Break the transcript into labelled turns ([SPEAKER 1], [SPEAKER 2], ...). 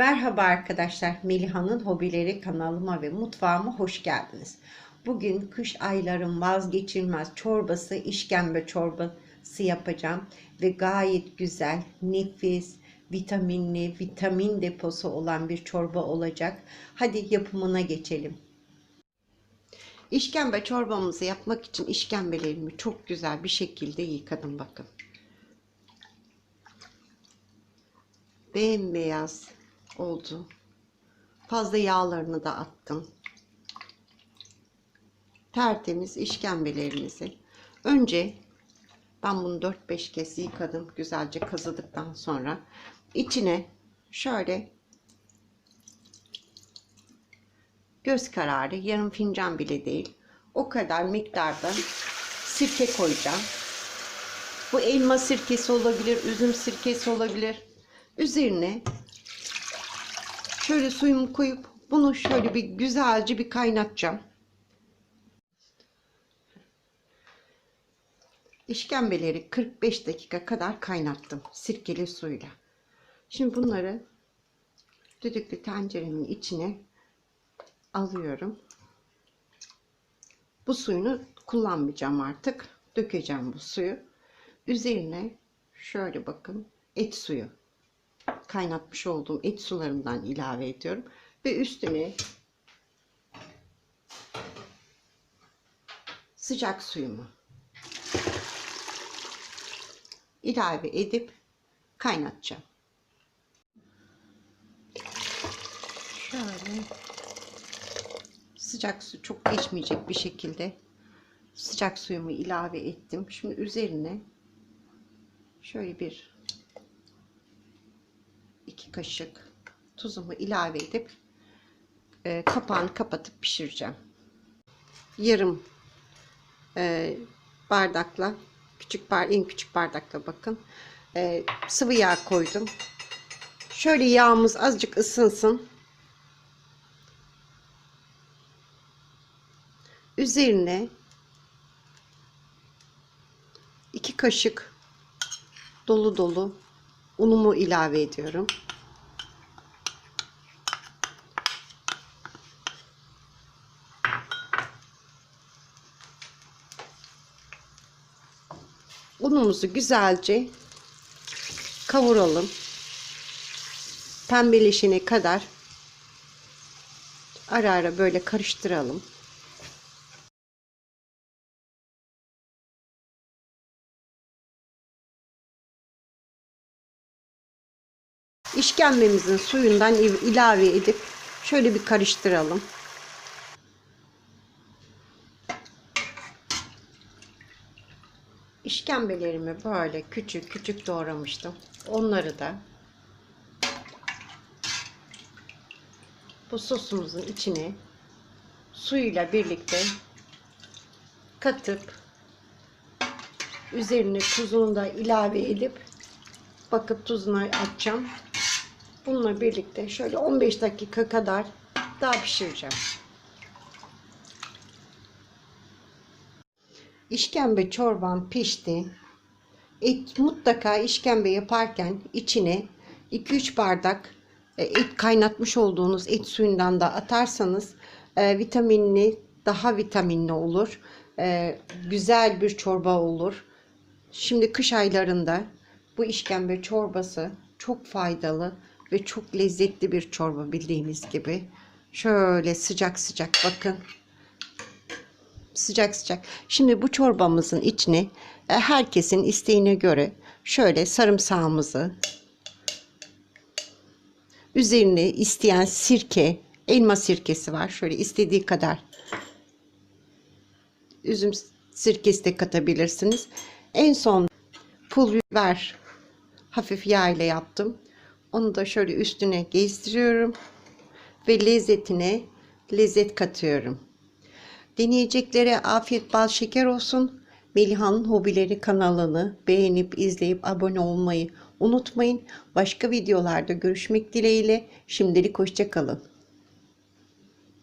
[SPEAKER 1] Merhaba arkadaşlar, Meliha'nın Hobileri kanalıma ve mutfağıma hoş geldiniz. Bugün kış ayların vazgeçilmez çorbası işkembe çorbası yapacağım ve gayet güzel, nefis, vitaminli, vitamin deposu olan bir çorba olacak. Hadi yapımına geçelim. İşkembe çorbamızı yapmak için işkembelerimi çok güzel bir şekilde yıkadım bakın. bembeyaz oldu. Fazla yağlarını da attım. Tertemiz işkembelerimizi. Önce ben bunu 4-5 kez yıkadım. Güzelce kazıdıktan sonra içine şöyle göz kararı yarım fincan bile değil. O kadar miktarda sirke koyacağım. Bu elma sirkesi olabilir, üzüm sirkesi olabilir. Üzerine şöyle suyumu koyup bunu şöyle bir güzelce bir kaynatacağım. İşkembeleri 45 dakika kadar kaynattım sirkeli suyla. Şimdi bunları düdüklü tenceremin içine alıyorum. Bu suyunu kullanmayacağım artık. Dökeceğim bu suyu. Üzerine şöyle bakın et suyu kaynatmış olduğum et sularından ilave ediyorum. Ve üstüne sıcak suyumu ilave edip kaynatacağım. Şöyle sıcak su çok geçmeyecek bir şekilde sıcak suyumu ilave ettim. Şimdi üzerine şöyle bir 2 kaşık tuzumu ilave edip e, kapağını kapatıp pişireceğim. Yarım e, bardakla küçük bar en küçük bardakla bakın e, sıvı yağ koydum. Şöyle yağımız azıcık ısınsın. Üzerine 2 kaşık dolu dolu unumu ilave ediyorum. Unumuzu güzelce kavuralım. Pembeleşene kadar ara ara böyle karıştıralım. İşkembemizin suyundan ilave edip şöyle bir karıştıralım. İşkembelerimi böyle küçük küçük doğramıştım. Onları da bu sosumuzun içine suyuyla birlikte katıp üzerine tuzunu da ilave edip bakıp tuzunu atacağım. Bununla birlikte şöyle 15 dakika kadar daha pişireceğim. İşkembe çorbam pişti. Et mutlaka işkembe yaparken içine 2-3 bardak e, et kaynatmış olduğunuz et suyundan da atarsanız e, vitaminli daha vitaminli olur. E, güzel bir çorba olur. Şimdi kış aylarında bu işkembe çorbası çok faydalı ve çok lezzetli bir çorba bildiğiniz gibi. Şöyle sıcak sıcak bakın. Sıcak sıcak. Şimdi bu çorbamızın içine herkesin isteğine göre şöyle sarımsağımızı üzerine isteyen sirke, elma sirkesi var. Şöyle istediği kadar üzüm sirkesi de katabilirsiniz. En son pul biber hafif yağ ile yaptım. Onu da şöyle üstüne gezdiriyorum ve lezzetine lezzet katıyorum. Deneyeceklere afiyet bal şeker olsun. Meliha'nın Hobileri kanalını beğenip izleyip abone olmayı unutmayın. Başka videolarda görüşmek dileğiyle. Şimdilik hoşçakalın.